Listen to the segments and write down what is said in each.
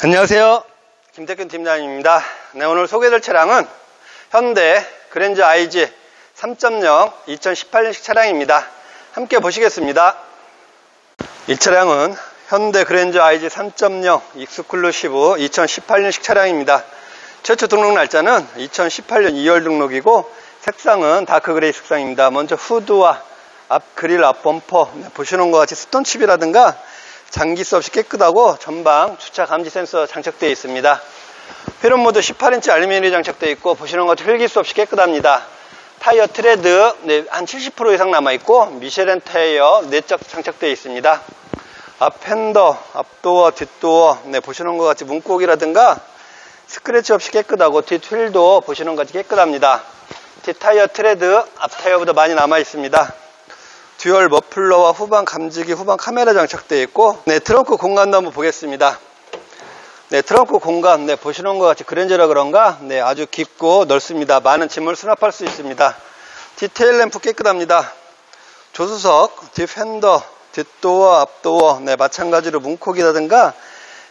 안녕하세요. 김태균 팀장입니다. 네, 오늘 소개될 차량은 현대 그랜저 IG 3.0 2018년식 차량입니다. 함께 보시겠습니다. 이 차량은 현대 그랜저 IG 3.0 익스클루시브 2018년식 차량입니다. 최초 등록 날짜는 2018년 2월 등록이고 색상은 다크 그레이 색상입니다. 먼저 후드와 앞 그릴 앞 범퍼 네, 보시는 것 같이 스톤칩이라든가 장기수 없이 깨끗하고 전방 주차 감지 센서 장착되어 있습니다. 회전 모드 18인치 알루미늄이 장착되어 있고 보시는 것 같이 휠기수 없이 깨끗합니다. 타이어 트레드 네, 한70% 이상 남아있고 미쉐렌 타이어 4짝 장착되어 있습니다. 앞 팬더, 앞도어, 뒷도어 네, 보시는 것 같이 문콕이라든가 스크래치 없이 깨끗하고 뒷 휠도 보시는 것 같이 깨끗합니다. 뒷 타이어 트레드 앞 타이어보다 많이 남아 있습니다. 듀얼 머플러와 후방 감지기, 후방 카메라 장착되어 있고, 네, 트렁크 공간도 한번 보겠습니다. 네, 트렁크 공간, 네, 보시는 것 같이 그랜저라 그런가, 네, 아주 깊고 넓습니다. 많은 짐을 수납할 수 있습니다. 디테일 램프 깨끗합니다. 조수석, 뒷 핸더, 뒷도어, 앞도어, 네, 마찬가지로 문콕이라든가,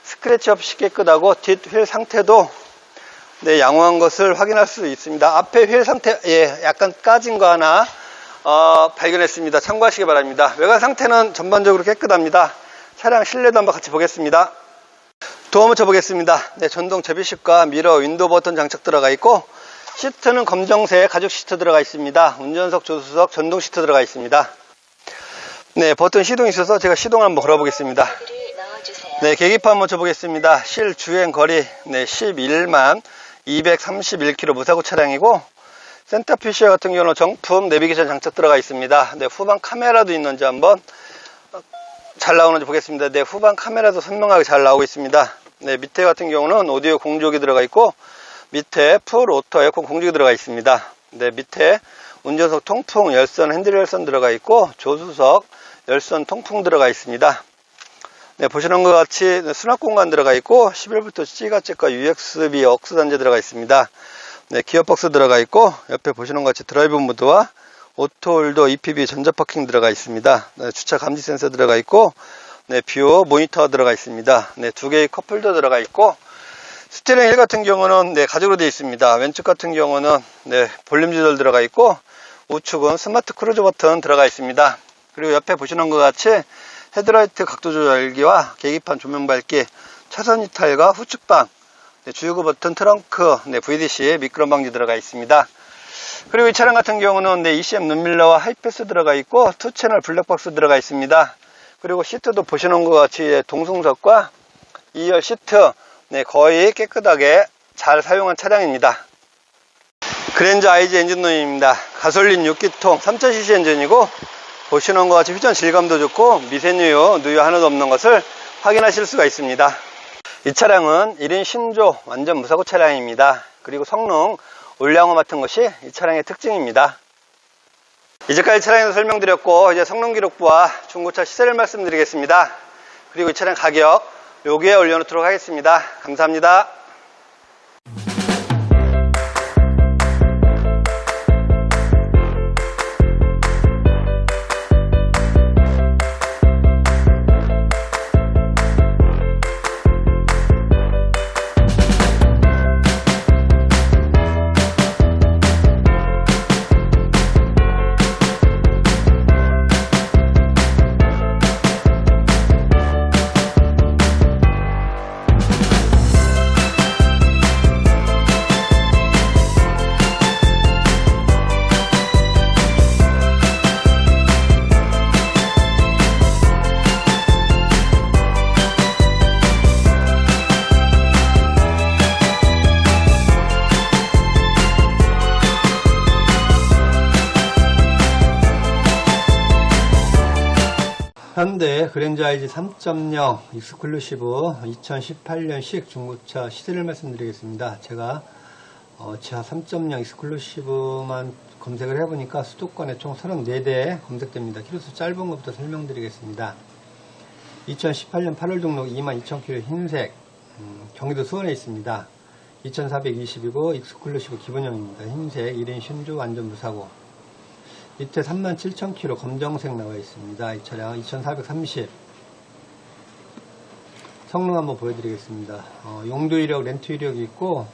스크래치 없이 깨끗하고, 뒷 휠 상태도, 네, 양호한 것을 확인할 수 있습니다. 앞에 휠 상태, 예, 약간 까진 거 하나, 어, 발견했습니다. 참고하시기 바랍니다. 외관 상태는 전반적으로 깨끗합니다. 차량 실내도 한번 같이 보겠습니다. 도어 한번 쳐보겠습니다. 네, 전동 접이식과 미러, 윈도우 버튼 장착 들어가 있고 시트는 검정색 가죽 시트 들어가 있습니다. 운전석, 조수석, 전동 시트 들어가 있습니다. 네, 버튼 시동이 있어서 제가 시동 한번 걸어보겠습니다. 네, 계기판 한번 쳐보겠습니다. 실 주행 거리 네, 11만 231km 무사고 차량이고 센터피시아 같은 경우는 정품 내비게이션 장착 들어가 있습니다. 네, 후방 카메라도 있는지 한번 어, 잘 나오는지 보겠습니다. 네, 후방 카메라도 선명하게 잘 나오고 있습니다. 네, 밑에 같은 경우는 오디오 공조기 들어가 있고 밑에 풀 오토 에어컨 공조기 들어가 있습니다. 네, 밑에 운전석 통풍 열선 핸들 열선 들어가 있고 조수석 열선 통풍 들어가 있습니다. 네, 보시는 것 같이 수납 공간 들어가 있고 11V C가 책과 USB 억스 단자 들어가 있습니다. 네, 기어박스 들어가 있고 옆에 보시는 것 같이 드라이브 모드와 오토홀더 EPB 전자파킹 들어가 있습니다. 네, 주차 감지 센서 들어가 있고 네, 뷰어 모니터 들어가 있습니다. 네, 두 개의 컵홀더 들어가 있고 스티어링 휠 같은 경우는 네, 가죽으로 되어 있습니다. 왼쪽 같은 경우는 네, 볼륨 조절 들어가 있고 우측은 스마트 크루즈 버튼 들어가 있습니다. 그리고 옆에 보시는 것 같이 헤드라이트 각도 조절기와 계기판 조명 밝기, 차선 이탈과 후측방, 네, 주유구 버튼 트렁크, 네, VDC 미끄럼 방지 들어가 있습니다. 그리고 이 차량 같은 경우는 네, ECM 눈밀러와 하이패스 들어가 있고 투 채널 블랙박스 들어가 있습니다. 그리고 시트도 보시는 것 같이 동승석과 2열 시트 네, 거의 깨끗하게 잘 사용한 차량입니다. 그랜저 IG 엔진룸입니다. 가솔린 6기통 3000cc 엔진이고 보시는 것 같이 휘전 질감도 좋고 미세누유, 누유 하나도 없는 것을 확인하실 수가 있습니다. 이 차량은 1인 신조 완전 무사고 차량입니다. 그리고 성능, 올량화 맡은 것이 이 차량의 특징입니다. 이제까지 차량에서 설명드렸고 이제 성능 기록부와 중고차 시세를 말씀드리겠습니다. 그리고 이 차량 가격 여기에 올려놓도록 하겠습니다. 감사합니다. 현대 그랜저 IG 3.0 익스클루시브 2018년식 중고차 시세를 말씀드리겠습니다. 제가 어, 지하 3.0 익스클루시브만 검색을 해보니까 수도권에 총 34대 검색됩니다. 키로수 짧은 것부터 설명드리겠습니다. 2018년 8월 등록 22,000km 흰색 음, 경기도 수원에 있습니다. 2420이고 익스클루시브 기본형입니다. 흰색 1인 신조 완전 무사고 밑에 37,000km 검정색 나와 있습니다. 이 차량 2430. 성능 한번 보여드리겠습니다. 어, 용도 이력, 렌트 이력이 있고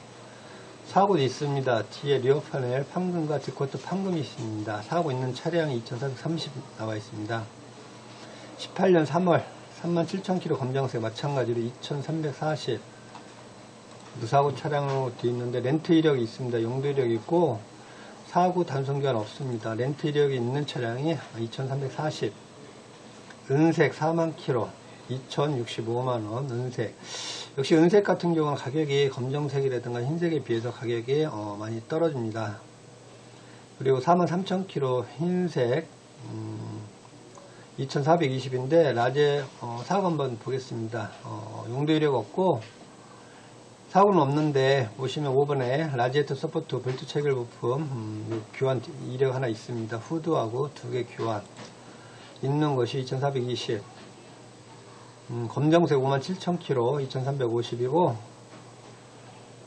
사고도 있습니다. 뒤에 리어 파넬 판금과 뒷코트 판금이 있습니다. 사고 있는 차량이 2430 나와 있습니다. 18년 3월 37,000km 검정색 마찬가지로 2340 무사고 차량으로 되어 있는데 렌트 이력이 있습니다. 용도 이력이 있고 사고 단속 기한 없습니다. 렌트 이력이 있는 차량이 2340 은색 4만 킬로 2065만원 은색. 역시 은색 같은 경우는 가격이 검정색이라든가 흰색에 비해서 가격이 어, 많이 떨어집니다. 그리고 43,000km 흰색 음, 2420인데 라제 어, 사고 한번 보겠습니다. 어, 용도 이력 없고 사고는 없는데 보시면 5번에 라지에트 서포트 볼트 체결 부품 음, 교환 이력 하나 있습니다. 후드하고 두 개 교환. 있는 것이 2420 음, 검정색 57,000km 2350이고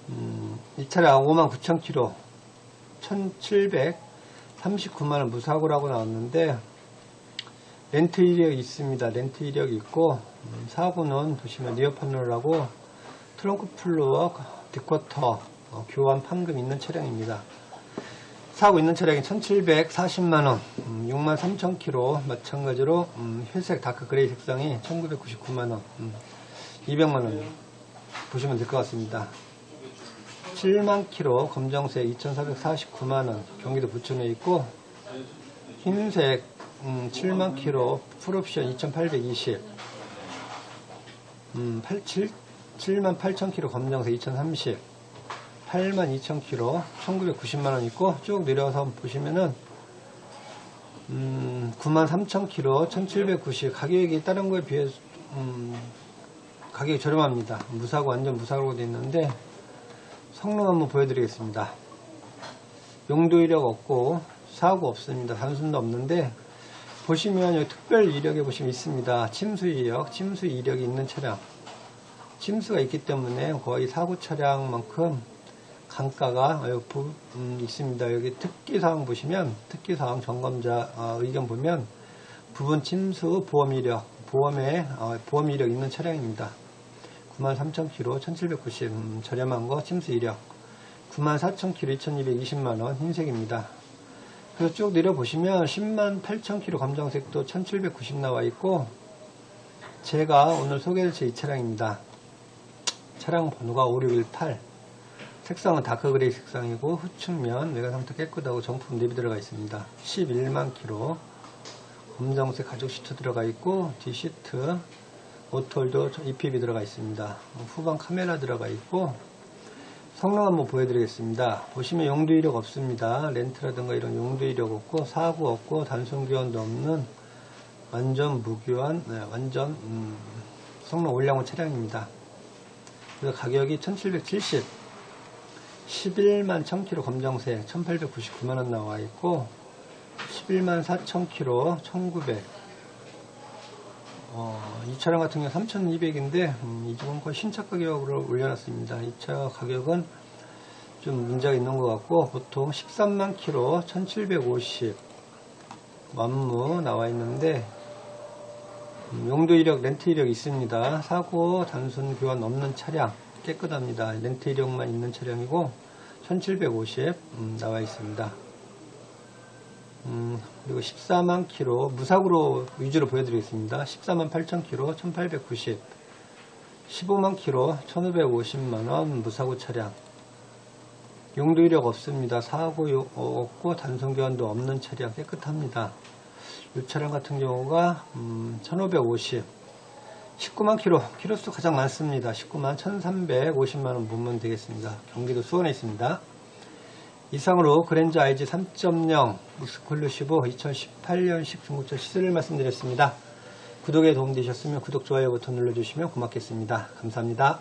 음, 이 차량 59,000km 1739만원 무사고라고 나왔는데 렌트 이력이 있습니다. 렌트 이력이 있고 음, 사고는 보시면 리어 판넬하고 트렁크 플루어 뒷쿼터 어, 교환 판금 있는 차량입니다 사고 있는 차량이 1740만원, 음, 63,000km, 마찬가지로, 음, 회색 다크 그레이 색상이 1999만원, 음, 200만원 보시면 될 것 같습니다. 7만 킬로 검정색 2,449만원, 경기도 부천에 있고, 흰색, 음, 7만 킬로 풀옵션 2,820, 음, 87, 7만 8천 킬로 검정색 2,030, 82,000km 1990만 원 있고 쭉 내려와서 보시면은 음, 93,000km 1790 가격이 다른 거에 비해서 음, 가격이 저렴합니다. 무사고 완전 무사고로 되어 있는데 성능 한번 보여드리겠습니다. 용도 이력 없고 사고 없습니다. 단순도 없는데 보시면 여기 특별 이력에 보시면 있습니다. 침수 이력 침수 이력이 있는 차량 침수가 있기 때문에 거의 사고 차량만큼 여기 부, 음, 있습니다. 여기 특기사항 보시면 특기사항 점검자 어, 의견 보면 부분 침수 보험 이력 보험에 어, 보험 이력 있는 차량입니다. 93,000km 1790 음, 저렴한 거 침수 이력 94,000km 2220만원 흰색입니다. 그래서 쭉 내려 보시면 10만 8,000km 검정색도 1790 나와 있고 제가 오늘 소개해드릴 이 차량입니다. 차량 번호가 5618 색상은 다크 그레이 색상이고 후측면 외관 상태 깨끗하고 정품 내비 들어가 있습니다. 11만 킬로 검정색 가죽 시트 들어가 있고 뒤 시트 오톨도 EPB 들어가 있습니다. 후방 카메라 들어가 있고 성능 한번 보여드리겠습니다. 보시면 용도 이력 없습니다. 렌트라든가 이런 용도 이력 없고 사고 없고 단순 교환도 없는 완전 무교환 네, 완전 음, 성능 올량호 차량입니다. 그래서 가격이 1770 11만 1000km 검정색 1899만원 나와 있고 11만 4000km 1900 어, 이 차량 같은 경우 3200인데 음, 이 집은 거의 신차 가격으로 올려놨습니다. 이 차 가격은 좀 문제가 있는 것 같고 보통 13만 km 1750 완무 나와 있는데 음, 용도 이력 렌트 이력 있습니다 사고 단순 교환 없는 차량 깨끗합니다. 렌트 이력만 있는 차량이고 1750 음, 나와 있습니다. 음, 그리고 14만 킬로 무사고로 위주로 보여드리겠습니다. 14만 8천 킬로 1890 15만 킬로 1550만원 무사고 차량 용도 이력 없습니다. 사고 없고 단순 교환도 없는 차량 깨끗합니다. 이 차량 같은 경우가 음, 1550 19만 킬로, 키로수 가장 많습니다. 19만 1350만원 보면 되겠습니다. 경기도 수원에 있습니다. 이상으로 그랜저 IG 3.0 익스클루시브 2018년식 중고차 시세를 말씀드렸습니다. 구독에 도움되셨으면 구독, 좋아요 버튼 눌러주시면 고맙겠습니다. 감사합니다.